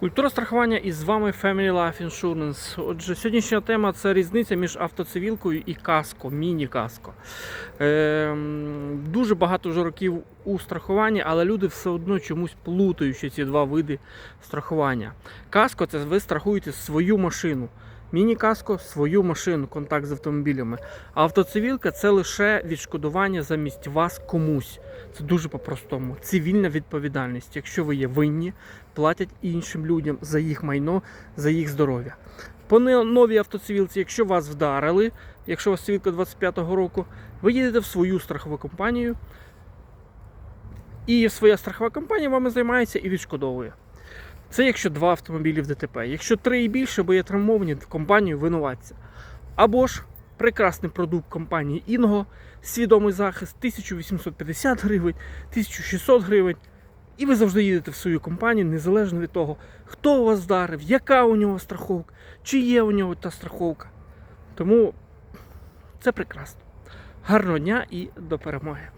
Культура страхування і з вами Family Life Insurance. Отже, сьогоднішня тема це різниця між автоцивілкою і каско, міні-каско. Е, дуже багато вже років у страхуванні, але люди все одно чомусь плутають ці два види страхування. Каско це ви страхуєте свою машину. Міні-каско свою машину, контакт з автомобілями. Автоцивілка це лише відшкодування замість вас комусь. Це дуже по-простому. Цивільна відповідальність. Якщо ви є винні, платять іншим людям за їх майно, за їх здоров'я. По новій автоцивілці, якщо вас вдарили, якщо у вас цивілка 25-го року, ви їдете в свою страхову компанію, і своя страхова компанія вами займається і відшкодовує. Це якщо два автомобілі в ДТП. Якщо три і більше, бо є травмовані, в компанію винуватця. Або ж прекрасний продукт компанії Інго, свідомий захист 1850 гривень, 1600 гривень. І ви завжди їдете в свою компанію, незалежно від того, хто у вас вдарив, яка у нього страховка, чи є у нього та страховка. Тому це прекрасно. Гарного дня і до перемоги!